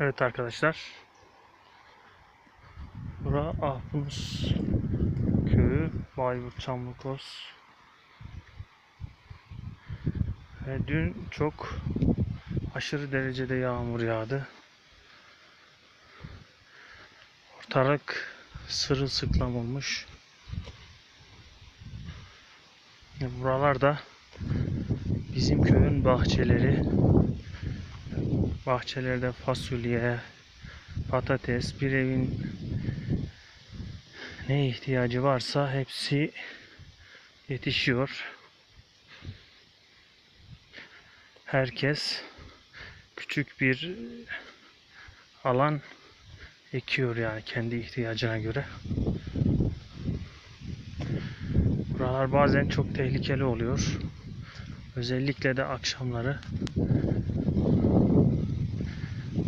Evet arkadaşlar. Bura Ahbunus köyü Bayburt Çamlıkoz. Ve dün çok aşırı derecede yağmur yağdı. Ortalık sırılsıklam olmuş. Buralarda bizim köyün bahçeleri bahçelerde fasulye, patates, bir evin ne ihtiyacı varsa hepsi yetişiyor. Herkes küçük bir alan ekiyor yani kendi ihtiyacına göre. Buralar bazen çok tehlikeli oluyor. Özellikle de akşamları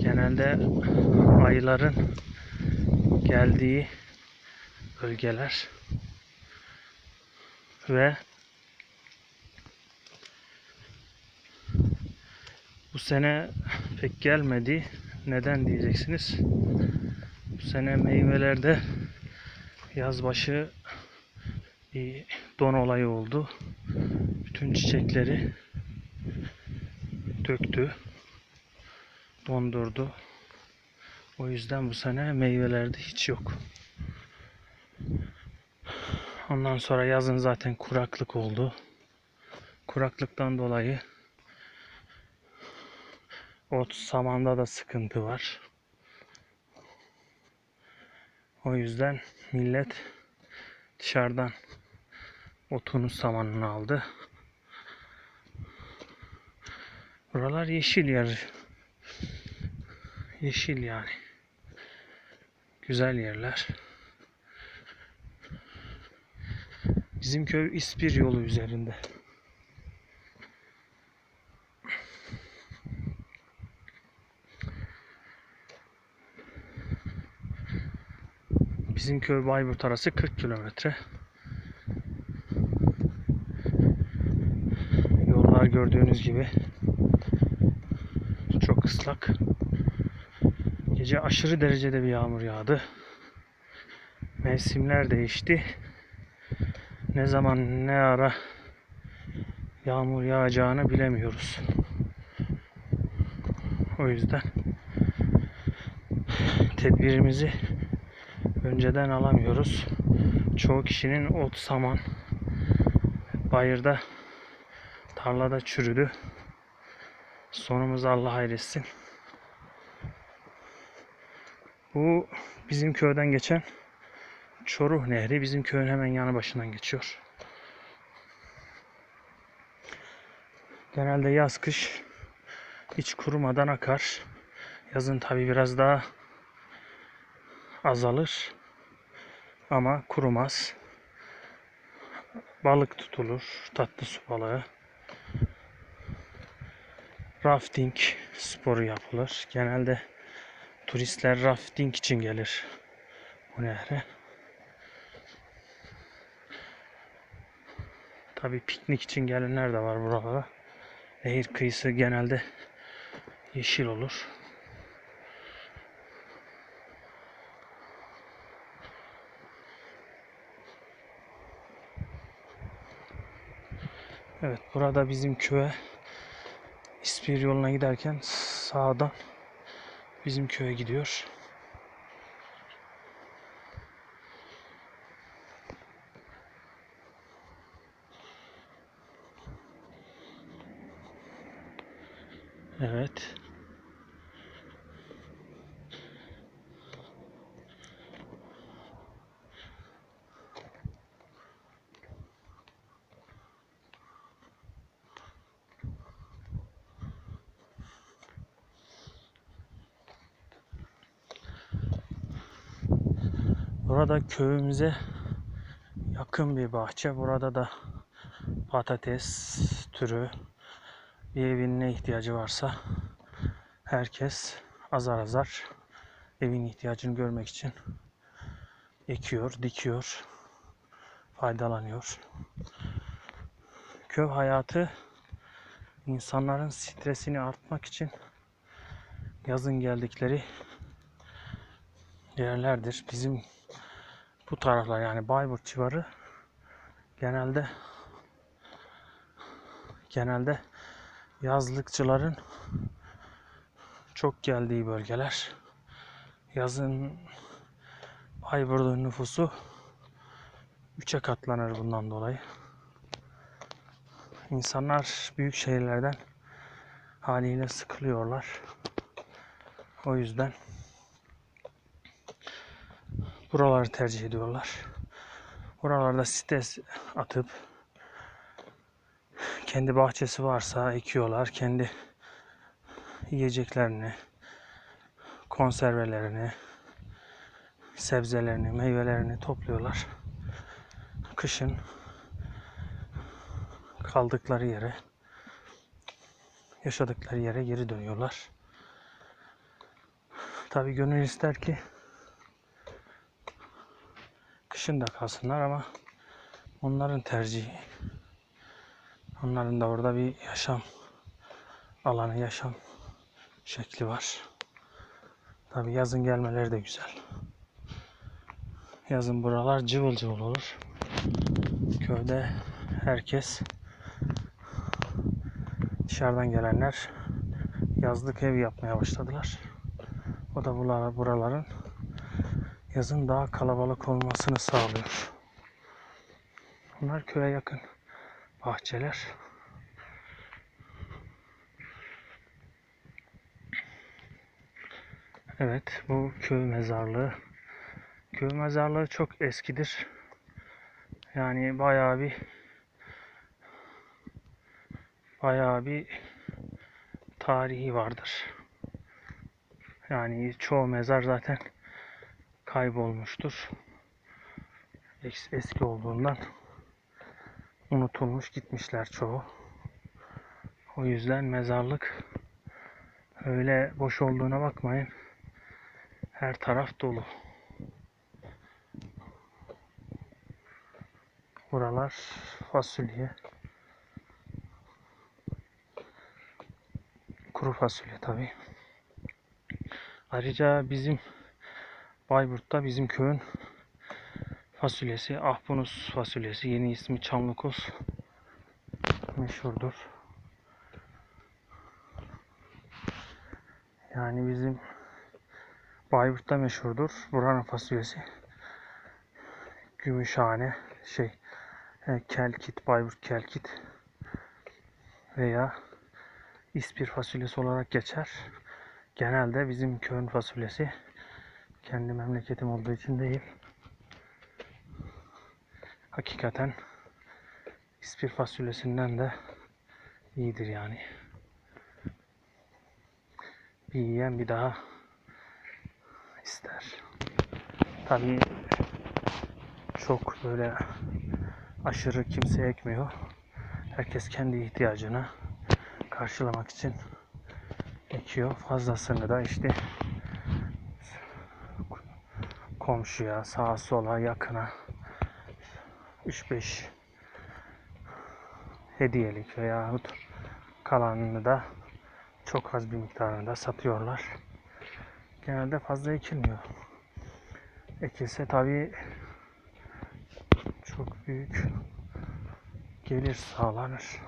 genelde ayıların geldiği bölgeler ve bu sene pek gelmedi. Neden diyeceksiniz? Bu sene meyvelerde yazbaşı bir don olayı oldu. Bütün çiçekleri döktü dondurdu. O yüzden bu sene meyvelerde hiç yok. Ondan sonra yazın zaten kuraklık oldu. Kuraklıktan dolayı ot samanda da sıkıntı var. O yüzden millet dışarıdan otunu samanını aldı. Buralar yeşil yer. Yeşil yani. Güzel yerler. Bizim köy İspir yolu üzerinde. Bizim köy Bayburt arası 40 kilometre. Yollar gördüğünüz gibi çok ıslak. Gece aşırı derecede bir yağmur yağdı. Mevsimler değişti. Ne zaman ne ara yağmur yağacağını bilemiyoruz. O yüzden tedbirimizi önceden alamıyoruz. Çoğu kişinin ot saman bayırda tarlada çürüdü. Sonumuz Allah hayretsin. Bu bizim köyden geçen Çoruh Nehri bizim köyün hemen yanı başından geçiyor. Genelde yaz kış hiç kurumadan akar. Yazın tabi biraz daha azalır. Ama kurumaz. Balık tutulur. Tatlı su balığı. Rafting sporu yapılır. Genelde turistler rafting için gelir bu nehre. Tabi piknik için gelenler de var buralara. Nehir kıyısı genelde yeşil olur. Evet burada bizim köye İspir yoluna giderken sağdan bizim köye gidiyor. Evet. Burada köyümüze yakın bir bahçe. Burada da patates türü bir evin ne ihtiyacı varsa herkes azar azar evin ihtiyacını görmek için ekiyor, dikiyor, faydalanıyor. Köy hayatı insanların stresini artmak için yazın geldikleri yerlerdir. Bizim bu taraflar yani Bayburt civarı genelde genelde yazlıkçıların çok geldiği bölgeler. Yazın Bayburt'un nüfusu 3'e katlanır bundan dolayı. İnsanlar büyük şehirlerden haliyle sıkılıyorlar. O yüzden buraları tercih ediyorlar. Buralarda stres atıp kendi bahçesi varsa ekiyorlar. Kendi yiyeceklerini, konservelerini, sebzelerini, meyvelerini topluyorlar. Kışın kaldıkları yere, yaşadıkları yere geri dönüyorlar. Tabii gönül ister ki kışın da kalsınlar ama onların tercihi. Onların da orada bir yaşam alanı, yaşam şekli var. Tabii yazın gelmeleri de güzel. Yazın buralar cıvıl cıvıl olur. Köyde herkes dışarıdan gelenler yazlık ev yapmaya başladılar. O da buralar- buraların yazın daha kalabalık olmasını sağlıyor. Bunlar köye yakın bahçeler. Evet, bu köy mezarlığı. Köy mezarlığı çok eskidir. Yani bayağı bir bayağı bir tarihi vardır. Yani çoğu mezar zaten kaybolmuştur. Es- Eski olduğundan unutulmuş gitmişler çoğu. O yüzden mezarlık öyle boş olduğuna bakmayın. Her taraf dolu. Buralar fasulye. Kuru fasulye tabi. Ayrıca bizim Bayburt'ta bizim köyün fasulyesi Ahbunus fasulyesi yeni ismi Çamlıkoz meşhurdur. Yani bizim Bayburt'ta meşhurdur. Buranın fasulyesi. Gümüşhane şey e, Kelkit, Bayburt Kelkit veya İspir fasulyesi olarak geçer. Genelde bizim köyün fasulyesi kendi memleketim olduğu için değil. Hakikaten İspir fasulyesinden de iyidir yani. Bir yiyen bir daha ister. Tabii çok böyle aşırı kimse ekmiyor. Herkes kendi ihtiyacını karşılamak için ekiyor. Fazlasını da işte komşuya, sağa sola, yakına 3-5 hediyelik veyahut kalanını da çok az bir miktarında satıyorlar. Genelde fazla ekilmiyor. Ekilse tabii çok büyük gelir sağlanır.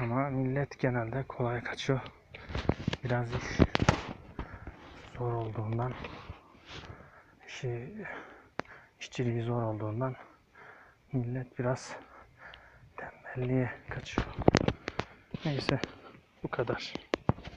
Ama millet genelde kolay kaçıyor. Biraz iş zor olduğundan işi işçiliği zor olduğundan millet biraz tembelliğe kaçıyor. Neyse bu kadar.